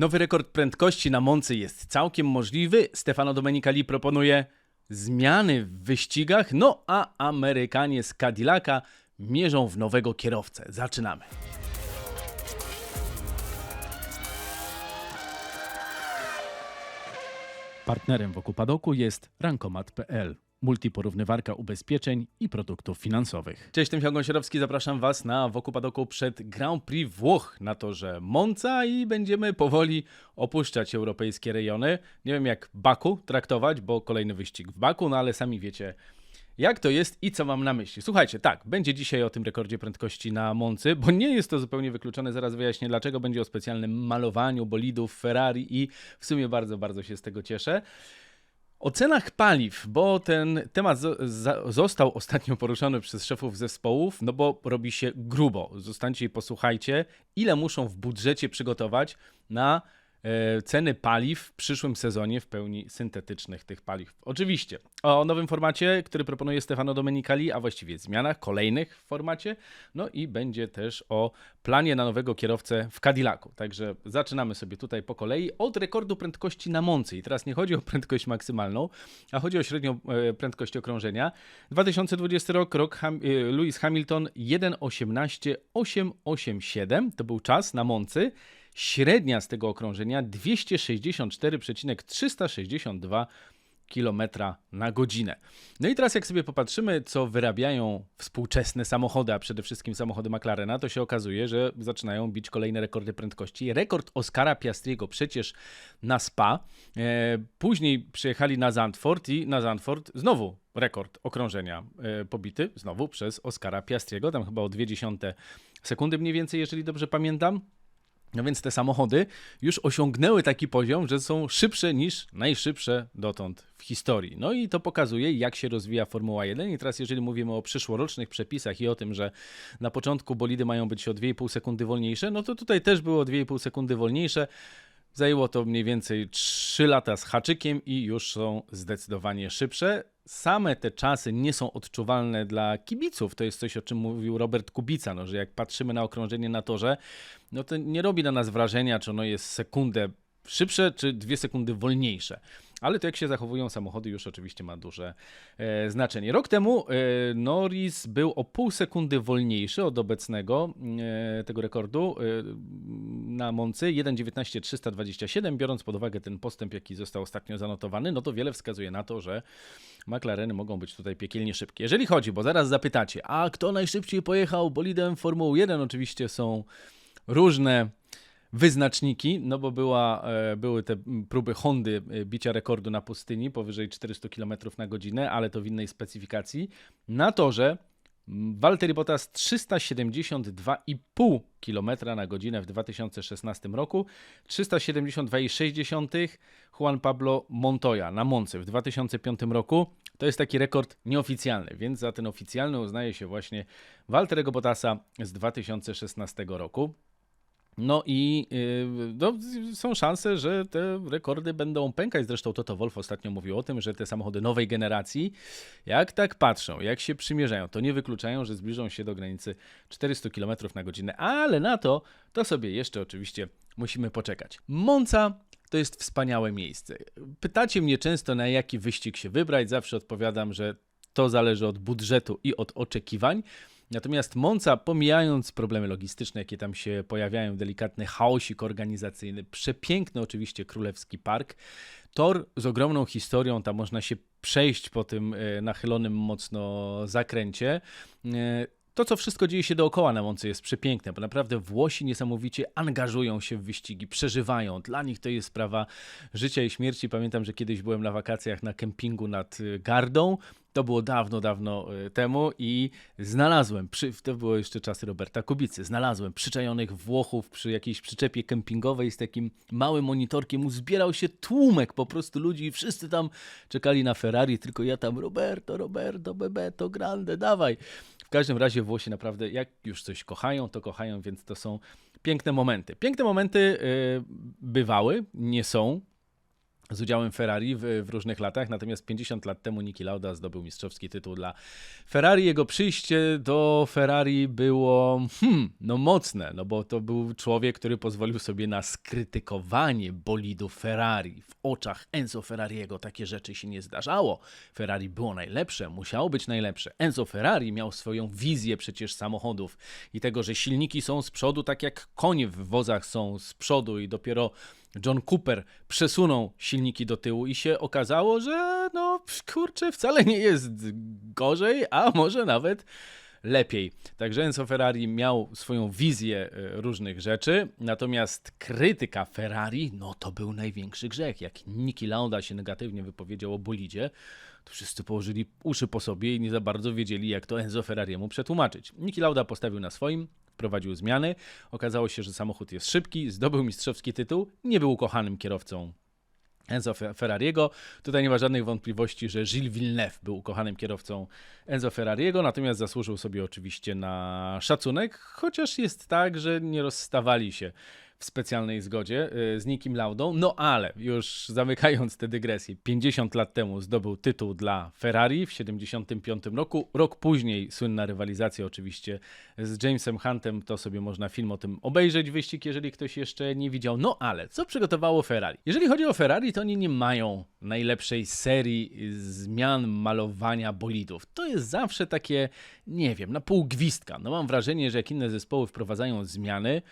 Nowy rekord prędkości na Moncy jest całkiem możliwy. Stefano Domenicali proponuje zmiany w wyścigach, no a Amerykanie z Cadillaca mierzą w nowego kierowcę. Zaczynamy. Partnerem wokół padoku jest rankomat.pl, multiporównywarka ubezpieczeń i produktów finansowych. Cześć, Tym Gąsierowski, zapraszam Was na wokół padoku przed Grand Prix Włoch na torze Monza i będziemy powoli opuszczać europejskie rejony. Nie wiem jak Baku traktować, bo kolejny wyścig w Baku, no ale sami wiecie jak to jest i co mam na myśli? Słuchajcie, tak, będzie dzisiaj o tym rekordzie prędkości na Moncy, bo nie jest to zupełnie wykluczone, zaraz wyjaśnię dlaczego, będzie o specjalnym malowaniu bolidów Ferrari i w sumie bardzo, bardzo się z tego cieszę. O cenach paliw, bo ten temat został ostatnio poruszony przez szefów zespołów, no bo robi się grubo. Zostańcie i posłuchajcie, ile muszą w budżecie przygotować na ceny paliw w przyszłym sezonie w pełni syntetycznych tych paliw. Oczywiście o nowym formacie, który proponuje Stefano Domenicali, a właściwie zmianach kolejnych w formacie, no i będzie też o planie na nowego kierowcę w Cadillacu. Także zaczynamy sobie tutaj po kolei od rekordu prędkości na Moncy. I teraz nie chodzi o prędkość maksymalną, a chodzi o średnią e, prędkość okrążenia. 2020 rok, rok Ham e, Lewis Hamilton 1.18.887 to był czas na Moncy. Średnia z tego okrążenia 264,362 km na godzinę. No i teraz jak sobie popatrzymy, co wyrabiają współczesne samochody, a przede wszystkim samochody McLarena, to się okazuje, że zaczynają bić kolejne rekordy prędkości. Rekord Oscara Piastriego przecież na Spa. E, później przyjechali na Zandvoort i na Zandvoort znowu rekord okrążenia e, pobity, znowu przez Oscara Piastriego, tam chyba o 0,2 sekundy mniej więcej, jeżeli dobrze pamiętam. No więc te samochody już osiągnęły taki poziom, że są szybsze niż najszybsze dotąd w historii. No i to pokazuje, jak się rozwija Formuła 1. I teraz, jeżeli mówimy o przyszłorocznych przepisach i o tym, że na początku bolidy mają być o 2,5 sekundy wolniejsze, no to tutaj też było 2,5 sekundy wolniejsze. Zajęło to mniej więcej 3 lata z haczykiem i już są zdecydowanie szybsze. Same te czasy nie są odczuwalne dla kibiców. To jest coś, o czym mówił Robert Kubica, no, że jak patrzymy na okrążenie na torze, no to nie robi na nas wrażenia, czy ono jest sekundę szybsze, czy dwie sekundy wolniejsze. Ale to jak się zachowują samochody już oczywiście ma duże e, znaczenie. Rok temu e, Norris był o pół sekundy wolniejszy od obecnego e, tego rekordu e, na Moncy 1.19.327. Biorąc pod uwagę ten postęp, jaki został ostatnio zanotowany, no to wiele wskazuje na to, że McLareny mogą być tutaj piekielnie szybkie. Jeżeli chodzi, bo zaraz zapytacie, a kto najszybciej pojechał bolidem Formuły 1? Oczywiście są różne wyznaczniki, no bo była, e, były te próby Hondy e, bicia rekordu na pustyni powyżej 400 km na godzinę, ale to w innej specyfikacji. Na torze Valtteri Bottas 372,5 km na godzinę w 2016 roku, 372,6 Juan Pablo Montoya na Monce w 2005 roku. To jest taki rekord nieoficjalny, więc za ten oficjalny uznaje się właśnie Valtteriego Bottasa z 2016 roku. No i yy, no, są szanse, że te rekordy będą pękać. Zresztą Toto Wolf ostatnio mówił o tym, że te samochody nowej generacji, jak tak patrzą, jak się przymierzają, to nie wykluczają, że zbliżą się do granicy 400 km na godzinę. Ale na to, to sobie jeszcze oczywiście musimy poczekać. Monza to jest wspaniałe miejsce. Pytacie mnie często, na jaki wyścig się wybrać. Zawsze odpowiadam, że to zależy od budżetu i od oczekiwań. Natomiast Monza, pomijając problemy logistyczne, jakie tam się pojawiają, delikatny chaosik organizacyjny, przepiękny oczywiście królewski park, tor z ogromną historią, tam można się przejść po tym e, nachylonym mocno zakręcie. E, to, co wszystko dzieje się dookoła na Monce jest przepiękne, bo naprawdę Włosi niesamowicie angażują się w wyścigi, przeżywają. Dla nich to jest sprawa życia i śmierci. Pamiętam, że kiedyś byłem na wakacjach na kempingu nad e, Gardą to było dawno, dawno e, temu i znalazłem, przy, to było jeszcze czasy Roberta Kubicy, znalazłem przyczajonych Włochów przy jakiejś przyczepie kempingowej z takim małym monitorkiem. Uzbierał się tłumek po prostu ludzi i wszyscy tam czekali na Ferrari, tylko ja tam Roberto, Roberto, Bebeto, Grande, dawaj. W każdym razie Włosi naprawdę jak już coś kochają, to kochają, więc to są piękne momenty. Piękne momenty yy, bywały, nie są, z udziałem Ferrari w, w, różnych latach, natomiast 50 lat temu Niki Lauda zdobył mistrzowski tytuł dla Ferrari. Jego przyjście do Ferrari było hmm, no mocne, no bo to był człowiek, który pozwolił sobie na skrytykowanie bolidu Ferrari. W oczach Enzo Ferrariego takie rzeczy się nie zdarzało. Ferrari było najlepsze, musiało być najlepsze. Enzo Ferrari miał swoją wizję przecież samochodów i tego, że silniki są z przodu, tak jak konie w wozach są z przodu i dopiero John Cooper przesunął silniki do tyłu i się okazało, że no kurczę, wcale nie jest gorzej, a może nawet lepiej. Także Enzo Ferrari miał swoją wizję e, różnych rzeczy, natomiast krytyka Ferrari, no to był największy grzech. Jak Niki Lauda się negatywnie wypowiedział o bolidzie, to wszyscy położyli uszy po sobie i nie za bardzo wiedzieli, jak to Enzo Ferrariemu przetłumaczyć. Niki Lauda postawił na swoim, wprowadził zmiany. Okazało się, że samochód jest szybki, zdobył mistrzowski tytuł, nie był ukochanym kierowcą Enzo Ferrariego. Tutaj nie ma żadnych wątpliwości, że Gilles Villeneuve był ukochanym kierowcą Enzo Ferrariego, natomiast zasłużył sobie oczywiście na szacunek, chociaż jest tak, że nie rozstawali się w specjalnej zgodzie y, z Nikim Laudą. No ale już zamykając tę dygresję, 50 lat temu zdobył tytuł dla Ferrari w 75 roku. Rok później słynna rywalizacja oczywiście z Jamesem Huntem, to sobie można film o tym obejrzeć, wyścig, jeżeli ktoś jeszcze nie widział. No ale co przygotowało Ferrari? Jeżeli chodzi o Ferrari, to oni nie mają najlepszej serii zmian malowania bolidów. To jest zawsze takie, nie wiem, na pół gwizdka. No mam wrażenie, że jak inne zespoły wprowadzają zmiany,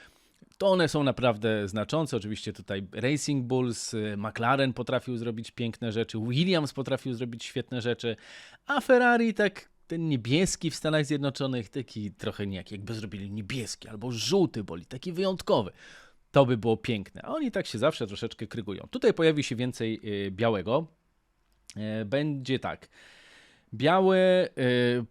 to one są naprawdę znaczące. Oczywiście tutaj Racing Bulls, y, McLaren potrafił zrobić piękne rzeczy, Williams potrafił zrobić świetne rzeczy, a Ferrari tak ten niebieski w Stanach Zjednoczonych, taki trochę nie jakby zrobili niebieski albo żółty boli, taki wyjątkowy. To by było piękne. A oni tak się zawsze troszeczkę krygują. Tutaj pojawi się więcej y, białego. Y, będzie tak. Biały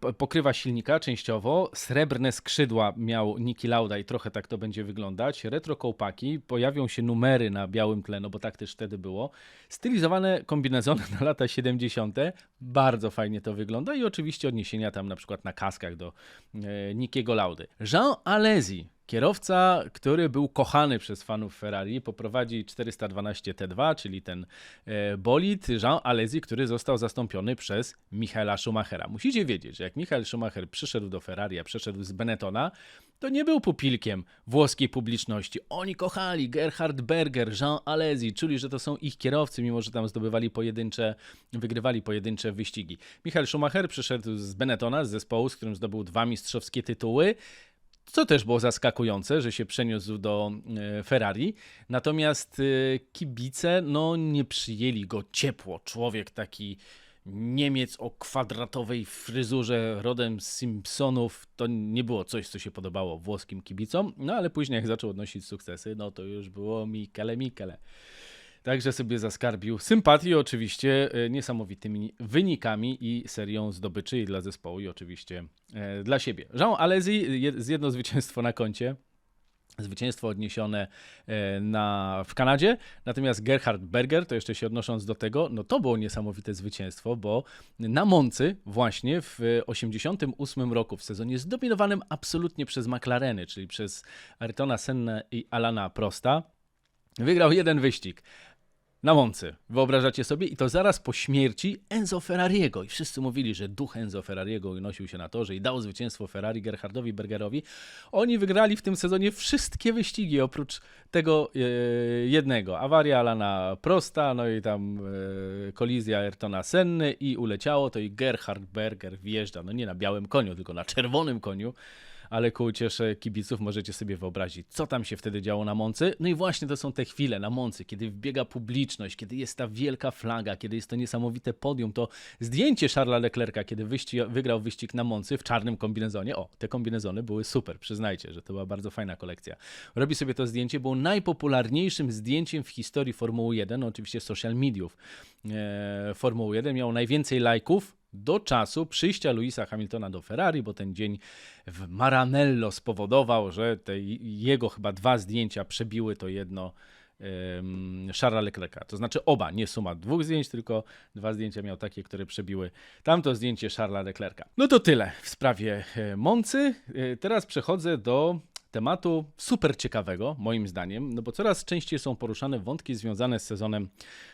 y, pokrywa silnika częściowo, srebrne skrzydła miał Niki Lauda i trochę tak to będzie wyglądać. Retro kołpaki, pojawią się numery na białym tle, no bo tak też wtedy było. Stylizowane kombinezony na lata 70. Bardzo fajnie to wygląda i oczywiście odniesienia tam na przykład na kaskach do y, Nikiego Laudy. Jean Alesi Kierowca, który był kochany przez fanów Ferrari, poprowadzi 412 T2, czyli ten e, bolid Jean Alesi, który został zastąpiony przez Michaela Schumachera. Musicie wiedzieć, że jak Michael Schumacher przyszedł do Ferrari, a przeszedł z Benettona, to nie był pupilkiem włoskiej publiczności. Oni kochali Gerhard Berger, Jean Alesi, czuli, że to są ich kierowcy, mimo że tam zdobywali pojedyncze, wygrywali pojedyncze wyścigi. Michael Schumacher przyszedł z Benettona, z zespołu, z którym zdobył dwa mistrzowskie tytuły co też było zaskakujące, że się przeniósł do e, Ferrari. Natomiast e, kibice no, nie przyjęli go ciepło. Człowiek taki Niemiec o kwadratowej fryzurze rodem z Simpsonów to nie było coś, co się podobało włoskim kibicom. No ale później, jak zaczął odnosić sukcesy, no to już było Mikele Mikele. Także sobie zaskarbił sympatii oczywiście e, niesamowitymi wynikami i serią zdobyczy i dla zespołu i oczywiście e, dla siebie. Jean Alesi z jedno zwycięstwo na koncie. Zwycięstwo odniesione e, na, w Kanadzie, natomiast Gerhard Berger, to jeszcze się odnosząc do tego, no to było niesamowite zwycięstwo, bo na Moncy właśnie w 1988 roku, w sezonie zdominowanym absolutnie przez McLareny, czyli przez Ayrtona Senna i Alana Prosta, wygrał jeden wyścig na łące. Wyobrażacie sobie? I to zaraz po śmierci Enzo Ferrariego. I wszyscy mówili, że duch Enzo Ferrariego unosił się na torze i dał zwycięstwo Ferrari Gerhardowi Bergerowi. Oni wygrali w tym sezonie wszystkie wyścigi, oprócz tego e, jednego. Awaria Alana Prosta, no i tam e, kolizja Ayrtona Senny i uleciało to i Gerhard Berger wjeżdża, no nie na białym koniu, tylko na czerwonym koniu ale ku uciesze kibiców możecie sobie wyobrazić, co tam się wtedy działo na Moncy. No i właśnie to są te chwile na Moncy, kiedy wbiega publiczność, kiedy jest ta wielka flaga, kiedy jest to niesamowite podium, to zdjęcie Charlesa Leclerca, kiedy wygrał wyścig na Moncy w czarnym kombinezonie. O, te kombinezony były super, przyznajcie, że to była bardzo fajna kolekcja. Robi sobie to zdjęcie, było najpopularniejszym zdjęciem w historii Formuły 1, no oczywiście social mediów e, Formuły 1, miał najwięcej lajków, do czasu przyjścia Louisa Hamiltona do Ferrari, bo ten dzień w Maranello spowodował, że te jego chyba dwa zdjęcia przebiły to jedno um, Charlesa Leclerca. To znaczy oba, nie suma dwóch zdjęć, tylko dwa zdjęcia miał takie, które przebiły tamto zdjęcie Charlesa Leclerca. No to tyle w sprawie e, Moncy. E, teraz przechodzę do tematu super ciekawego, moim zdaniem, no bo coraz częściej są poruszane wątki związane z sezonem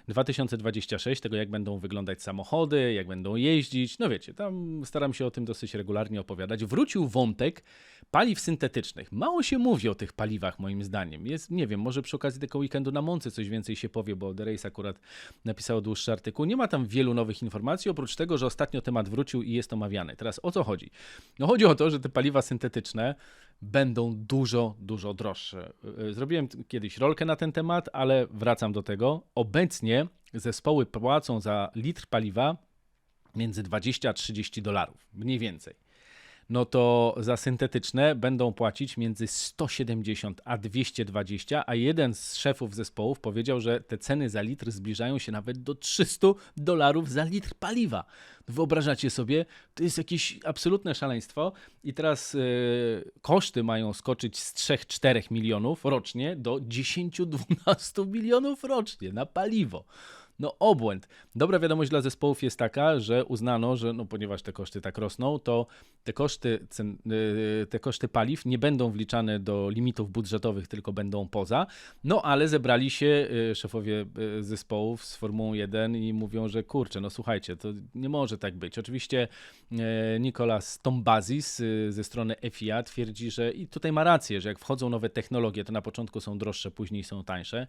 2026, tego jak będą wyglądać samochody, jak będą jeździć. No wiecie, tam staram się o tym dosyć regularnie opowiadać. Wrócił wątek paliw syntetycznych. Mało się mówi o tych paliwach, moim zdaniem. Jest, nie wiem, może przy okazji tego weekendu na Moncy coś więcej się powie, bo The Race akurat napisał dłuższy artykuł. Nie ma tam wielu nowych informacji, oprócz tego, że ostatnio temat wrócił i jest omawiany. Teraz o co chodzi? No chodzi o to, że te paliwa syntetyczne będą dużo, dużo droższe. Zrobiłem kiedyś rolkę na ten temat, ale wracam do tego. Obecnie zespoły płacą za litr paliwa między 20 a 30 dolarów, mniej więcej no to za syntetyczne będą płacić między 170 a 220, a jeden z szefów zespołów powiedział, że te ceny za litr zbliżają się nawet do 300 dolarów za litr paliwa. Wyobrażacie sobie? To jest jakieś absolutne szaleństwo i teraz yy, koszty mają skoczyć z 3-4 milionów rocznie do 10-12 milionów rocznie na paliwo. No obłęd. Dobra wiadomość dla zespołów jest taka, że uznano, że no ponieważ te koszty tak rosną, to te koszty, cen, y, te koszty paliw nie będą wliczane do limitów budżetowych, tylko będą poza. No ale zebrali się y, szefowie y, zespołów z Formułą 1 i mówią, że kurczę, no słuchajcie, to nie może tak być. Oczywiście Nicolas Tombazis ze strony FIA twierdzi, że i tutaj ma rację, że jak wchodzą nowe technologie, to na początku są droższe, później są tańsze.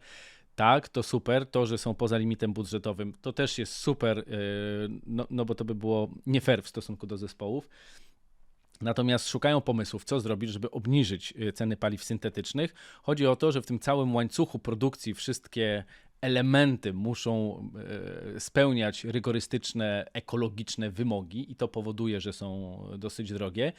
Tak, to super. To, że są poza limitem budżetowym, to też jest super, yy, no, no bo to by było nie fair w stosunku do zespołów. Natomiast szukają pomysłów, co zrobić, żeby obniżyć yy, ceny paliw syntetycznych. Chodzi o to, że w tym całym łańcuchu produkcji wszystkie elementy muszą yy, spełniać rygorystyczne, ekologiczne wymogi i to powoduje, że są dosyć drogie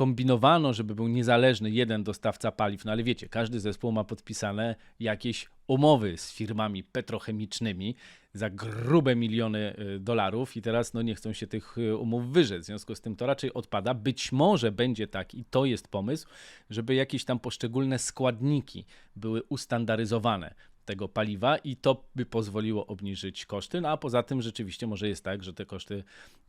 kombinowano, żeby był niezależny jeden dostawca paliw, no ale wiecie, każdy zespół ma podpisane jakieś umowy z firmami petrochemicznymi za grube miliony y, dolarów i teraz no nie chcą się tych y, umów wyrzec. W związku z tym to raczej odpada. Być może będzie tak i to jest pomysł, żeby jakieś tam poszczególne składniki były ustandaryzowane tego paliwa i to by pozwoliło obniżyć koszty. No a poza tym rzeczywiście może jest tak, że te koszty,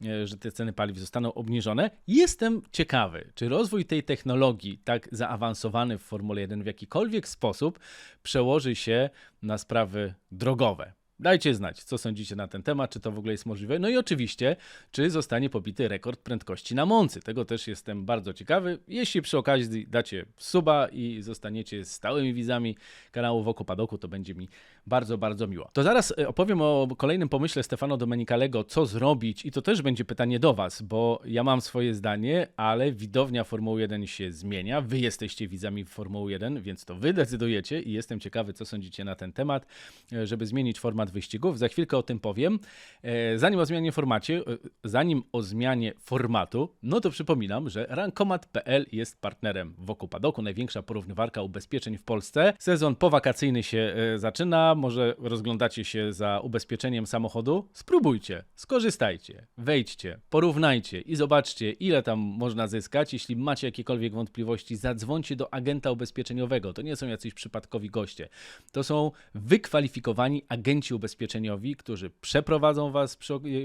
e, że te ceny paliw zostaną obniżone. Jestem ciekawy, czy rozwój tej technologii tak zaawansowany w Formule 1 w jakikolwiek sposób przełoży się na sprawy drogowe. Dajcie znać, co sądzicie na ten temat, czy to w ogóle jest możliwe. No i oczywiście, czy zostanie pobity rekord prędkości na Moncy. Tego też jestem bardzo ciekawy. Jeśli przy okazji dacie suba i zostaniecie stałymi widzami kanału Wokół Padoku, to będzie mi bardzo, bardzo miło. To zaraz e, opowiem o kolejnym pomyśle Stefano Domenicalego, co zrobić i to też będzie pytanie do Was, bo ja mam swoje zdanie, ale widownia Formuły 1 się zmienia. Wy jesteście widzami Formuły 1, więc to Wy decydujecie i jestem ciekawy, co sądzicie na ten temat, e, żeby zmienić format wyścigów. Za chwilkę o tym powiem. E, zanim o zmianie formacie, e, zanim o zmianie formatu, no to przypominam, że rankomat.pl jest partnerem wokół padoku, największa porównywarka ubezpieczeń w Polsce. Sezon powakacyjny się e, zaczyna, może rozglądacie się za ubezpieczeniem samochodu? Spróbujcie, skorzystajcie, wejdźcie, porównajcie i zobaczcie, ile tam można zyskać. Jeśli macie jakiekolwiek wątpliwości, zadzwońcie do agenta ubezpieczeniowego. To nie są jacyś przypadkowi goście. To są wykwalifikowani agenci ubezpieczeniowi, którzy przeprowadzą Was,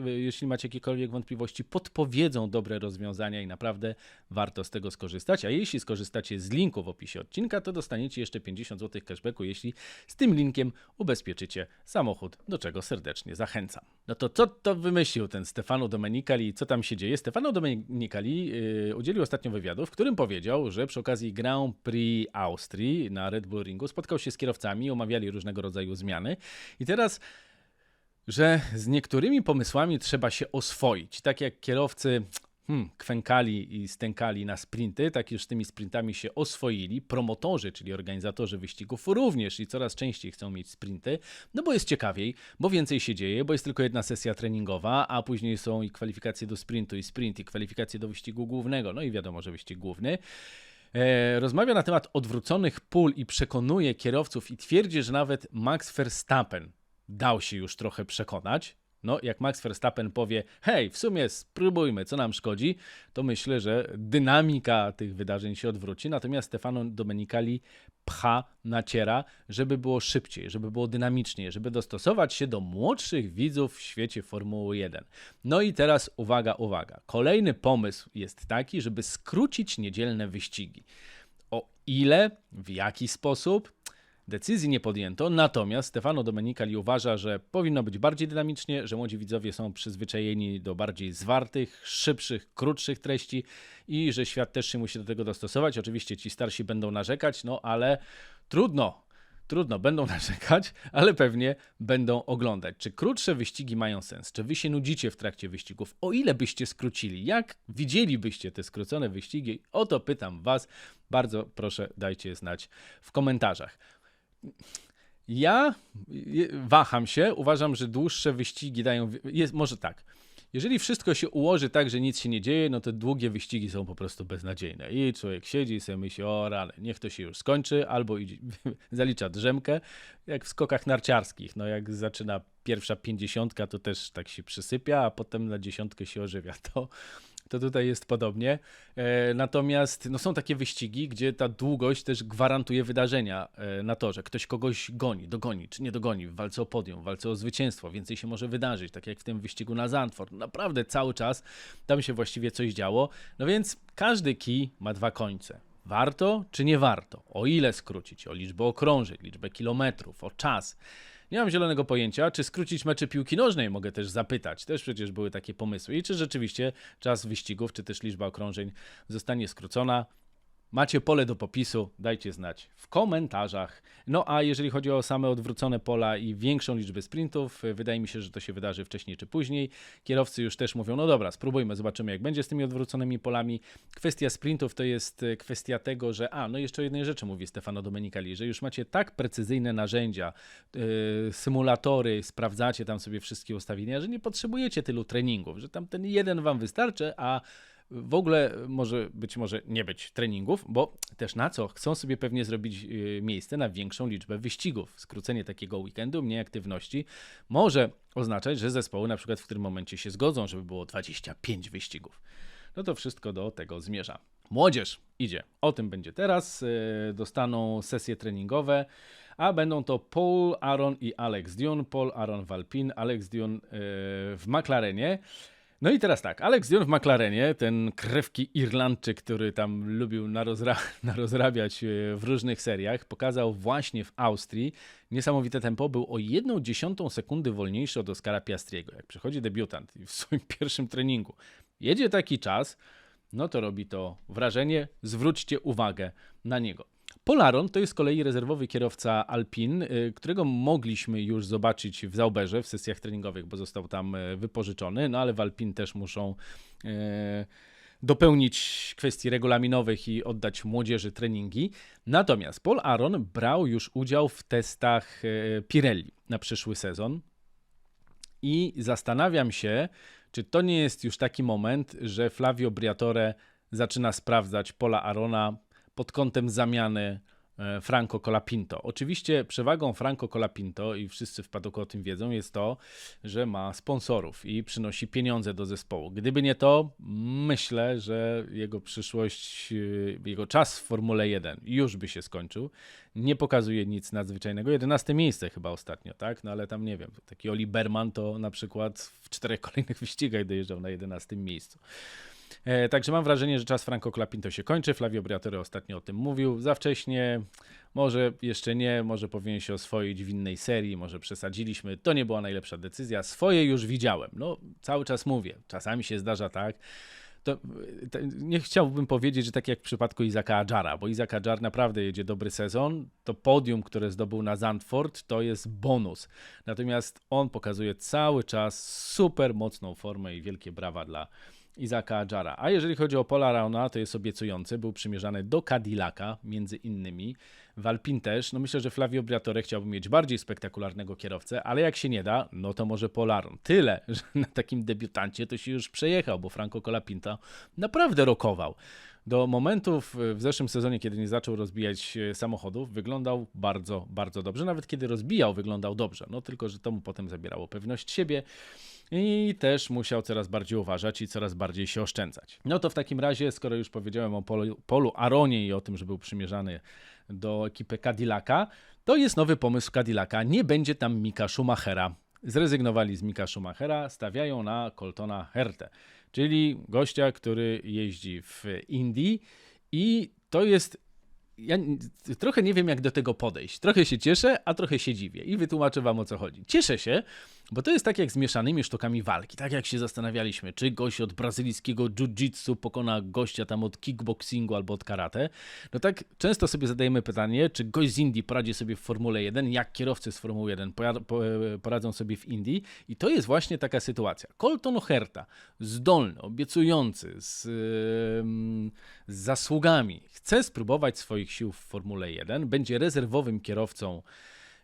jeśli macie jakiekolwiek wątpliwości, podpowiedzą dobre rozwiązania i naprawdę warto z tego skorzystać. A jeśli skorzystacie z linku w opisie odcinka, to dostaniecie jeszcze 50 zł cashbacku, jeśli z tym linkiem ubezpieczycie samochód, do czego serdecznie zachęcam. No to co to wymyślił ten Stefano Domenicali? Co tam się dzieje? Stefano Domenicali yy, udzielił ostatnio wywiadu, w którym powiedział, że przy okazji Grand Prix Austrii na Red Bull Ringu spotkał się z kierowcami, omawiali różnego rodzaju zmiany i teraz że z niektórymi pomysłami trzeba się oswoić. Tak jak kierowcy hmm, kwękali i stękali na sprinty, tak już tymi sprintami się oswoili. Promotorzy, czyli organizatorzy wyścigów również i coraz częściej chcą mieć sprinty, no bo jest ciekawiej, bo więcej się dzieje, bo jest tylko jedna sesja treningowa, a później są i kwalifikacje do sprintu, i sprint, i kwalifikacje do wyścigu głównego, no i wiadomo, że wyścig główny. E, rozmawia na temat odwróconych pól i przekonuje kierowców i twierdzi, że nawet Max Verstappen dał się już trochę przekonać. No, jak Max Verstappen powie, hej, w sumie spróbujmy, co nam szkodzi, to myślę, że dynamika tych wydarzeń się odwróci. Natomiast Stefano Domenicali pcha, naciera, żeby było szybciej, żeby było dynamiczniej, żeby dostosować się do młodszych widzów w świecie Formuły 1. No i teraz uwaga, uwaga. Kolejny pomysł jest taki, żeby skrócić niedzielne wyścigi. O ile, w jaki sposób, decyzji nie podjęto, natomiast Stefano Domenicali uważa, że powinno być bardziej dynamicznie, że młodzi widzowie są przyzwyczajeni do bardziej zwartych, szybszych, krótszych treści i że świat też się musi do tego dostosować. Oczywiście ci starsi będą narzekać, no ale trudno. Trudno, będą narzekać, ale pewnie będą oglądać. Czy krótsze wyścigi mają sens? Czy wy się nudzicie w trakcie wyścigów? O ile byście skrócili? Jak widzielibyście te skrócone wyścigi? O to pytam was. Bardzo proszę, dajcie znać w komentarzach. Ja waham się, uważam, że dłuższe wyścigi dają. Jest, może tak. Jeżeli wszystko się ułoży tak, że nic się nie dzieje, no to długie wyścigi są po prostu beznadziejne. I człowiek siedzi i sobie myśli, o rany, niech to się już skończy, albo idzie, zalicza drzemkę, jak w skokach narciarskich. No jak zaczyna pierwsza pięćdziesiątka, to też tak się przysypia, a potem na dziesiątkę się ożywia. To, to tutaj jest podobnie. E, natomiast no, są takie wyścigi, gdzie ta długość też gwarantuje wydarzenia e, na torze. Ktoś kogoś goni, dogoni, czy nie dogoni w walce o podium, w walce o zwycięstwo. Więcej się może wydarzyć, tak jak w tym wyścigu na Zandvoort. Naprawdę cały czas tam się właściwie coś działo. No więc każdy kij ma dwa końce. Warto czy nie warto? O ile skrócić? O liczbę okrążeń, liczbę kilometrów, o czas. Nie mam zielonego pojęcia, czy skrócić mecze piłki nożnej, mogę też zapytać. Też przecież były takie pomysły. I czy rzeczywiście czas wyścigów, czy też liczba okrążeń zostanie skrócona. Macie pole do popisu, dajcie znać w komentarzach. No a jeżeli chodzi o same odwrócone pola i większą liczbę sprintów, wydaje mi się, że to się wydarzy wcześniej czy później. Kierowcy już też mówią, no dobra, spróbujmy, zobaczymy jak będzie z tymi odwróconymi polami. Kwestia sprintów to jest y, kwestia tego, że a, no jeszcze o jednej rzeczy mówi Stefano Domenicali, że już macie tak precyzyjne narzędzia, yy, symulatory, sprawdzacie tam sobie wszystkie ustawienia, że nie potrzebujecie tylu treningów, że tam ten jeden wam wystarczy, a w ogóle może być może nie być treningów, bo też na co? Chcą sobie pewnie zrobić y, miejsce na większą liczbę wyścigów. Skrócenie takiego weekendu, mniej aktywności może oznaczać, że zespoły na przykład w którym momencie się zgodzą, żeby było 25 wyścigów. No to wszystko do tego zmierza. Młodzież idzie. O tym będzie teraz. Y, Dostaną sesje treningowe, a będą to Paul Aaron i Alex Dion. Paul Aaron w Alpine, Alex Dion y, w McLarenie. No i teraz tak, Alex Dion w McLarenie, ten krewki Irlandczyk, który tam lubił narozra narozrabiać e, w różnych seriach, pokazał właśnie w Austrii niesamowite tempo. Był o jedną dziesiątą sekundy wolniejszy od Oscara Piastriego. Jak przychodzi debiutant w swoim pierwszym treningu, jedzie taki czas, no to robi to wrażenie. Zwróćcie uwagę na niego. Polaron to jest z kolei rezerwowy kierowca Alpin, y, którego mogliśmy już zobaczyć w Zauberze w sesjach treningowych, bo został tam y, wypożyczony, no ale w Alpin też muszą y, dopełnić kwestii regulaminowych i oddać młodzieży treningi. Natomiast Paul Aron brał już udział w testach Pirelli na przyszły sezon i zastanawiam się, czy to nie jest już taki moment, że Flavio Briatore zaczyna sprawdzać Pola Arona pod kątem zamiany e, Franco Colapinto. Oczywiście przewagą Franco Colapinto i wszyscy w padoku o tym wiedzą jest to, że ma sponsorów i przynosi pieniądze do zespołu. Gdyby nie to, myślę, że jego przyszłość, e, jego czas w Formule 1 już by się skończył. Nie pokazuje nic nadzwyczajnego. 11 miejsce chyba ostatnio, tak? No ale tam nie wiem, taki Oli Berman to na przykład w czterech kolejnych wyścigach dojeżdżał na 11 miejscu. E, Także mam wrażenie, że czas Franco Clapinto się kończy. Flavio Briatore ostatnio o tym mówił. Za wcześnie, może jeszcze nie, może powinien się oswoić w innej serii, może przesadziliśmy. To nie była najlepsza decyzja. Swoje już widziałem. No, cały czas mówię. Czasami się zdarza tak. To, to, nie chciałbym powiedzieć, że tak jak w przypadku Izaka Adjara, bo Izak Adjar naprawdę jedzie dobry sezon. To podium, które zdobył na Zandvoort, to jest bonus. Natomiast on pokazuje cały czas super mocną formę i wielkie brawa dla Izaka Adjara. A jeżeli chodzi o Pola Rauna, to jest obiecujący. Był przymierzany do Cadillaca, między innymi. W Alpin też. No myślę, że Flavio Briatore chciałby mieć bardziej spektakularnego kierowcę, ale jak się nie da, no to może Polaron. Tyle, że na takim debiutancie to się już przejechał, bo Franco Colapinto naprawdę rokował. Do momentów w zeszłym sezonie, kiedy nie zaczął rozbijać e, samochodów, wyglądał bardzo, bardzo dobrze. Nawet kiedy rozbijał, wyglądał dobrze. No tylko, że to mu potem zabierało pewność siebie i też musiał coraz bardziej uważać i coraz bardziej się oszczędzać. No to w takim razie, skoro już powiedziałem o Polu, Polu Aronie i o tym, że był przymierzany do ekipy Cadillaca, to jest nowy pomysł Cadillaca. Nie będzie tam Mika Schumachera. Zrezygnowali z Mika Schumachera, stawiają na Coltona Hertę, czyli gościa, który jeździ w Indii. I to jest ja trochę nie wiem, jak do tego podejść. Trochę się cieszę, a trochę się dziwię i wytłumaczę wam o co chodzi. Cieszę się, bo to jest tak jak z mieszanymi sztukami walki. Tak jak się zastanawialiśmy, czy gość od brazylijskiego jiu-jitsu pokona gościa tam od kickboxingu albo od karate. No tak często sobie zadajemy pytanie, czy gość z Indii poradzi sobie w Formule 1, jak kierowcy z Formuły 1 poja- po- e, poradzą sobie w Indii. I to jest właśnie taka sytuacja. Colton Herta, zdolny, obiecujący, z, z zasługami, chce spróbować swoich sił w Formule 1, będzie rezerwowym kierowcą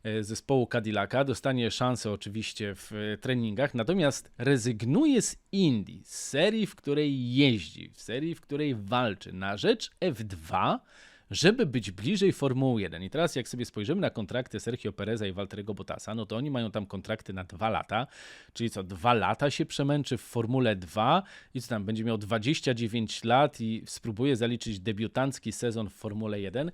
e, zespołu Cadillaca, dostanie szansę oczywiście w e, treningach, natomiast rezygnuje z Indii, z serii, w której jeździ, w serii, w której walczy. Na rzecz F2, żeby być bliżej Formuły 1. I teraz jak sobie spojrzymy na kontrakty Sergio Pereza i Walteriego Bottasa, no to oni mają tam kontrakty na dwa lata, czyli co, dwa lata się przemęczy w Formule 2 i co tam, będzie miał 29 lat i spróbuje zaliczyć debiutancki sezon w Formule 1.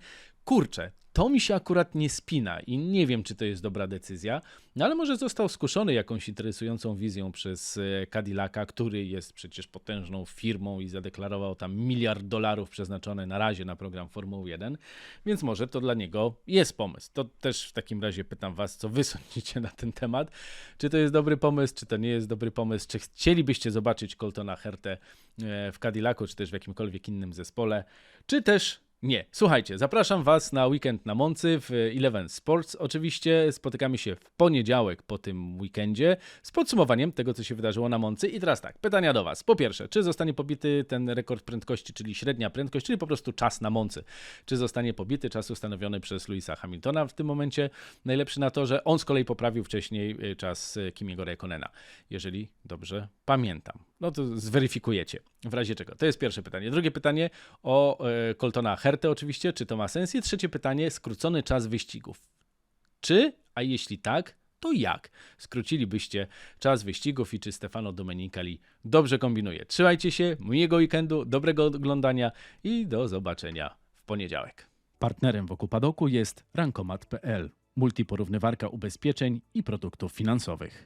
Kurczę, to mi się akurat nie spina i nie wiem, czy to jest dobra decyzja, no ale może został skuszony jakąś interesującą wizją przez e, Cadillaca, który jest przecież potężną firmą i zadeklarował tam miliard dolarów przeznaczone na razie na program Formuły 1, więc może to dla niego jest pomysł. To też w takim razie pytam Was, co Wy sądzicie na ten temat. Czy to jest dobry pomysł, czy to nie jest dobry pomysł, czy chcielibyście zobaczyć Coltona Hertę e, w Cadillacu, czy też w jakimkolwiek innym zespole, czy też nie. Słuchajcie, zapraszam Was na weekend na Moncy w Eleven Sports. Oczywiście spotykamy się w poniedziałek po tym weekendzie z podsumowaniem tego, co się wydarzyło na Moncy. I teraz tak, pytania do Was. Po pierwsze, czy zostanie pobity ten rekord prędkości, czyli średnia prędkość, czyli po prostu czas na Moncy? Czy zostanie pobity czas ustanowiony przez Louisa Hamiltona w tym momencie najlepszy na torze? On z kolei poprawił wcześniej y, czas y, Kimiego Raikkonena, jeżeli dobrze pamiętam. No to zweryfikujecie. W razie czego? To jest pierwsze pytanie. Drugie pytanie o e, Coltona Hertę oczywiście, czy to ma sens? I trzecie pytanie, skrócony czas wyścigów. Czy, a jeśli tak, to jak skrócilibyście czas wyścigów i czy Stefano Domenicali dobrze kombinuje? Trzymajcie się, miłego weekendu, dobrego oglądania i do zobaczenia w poniedziałek. Partnerem wokół padoku jest Rankomat.pl, multiporównywarka ubezpieczeń i produktów finansowych.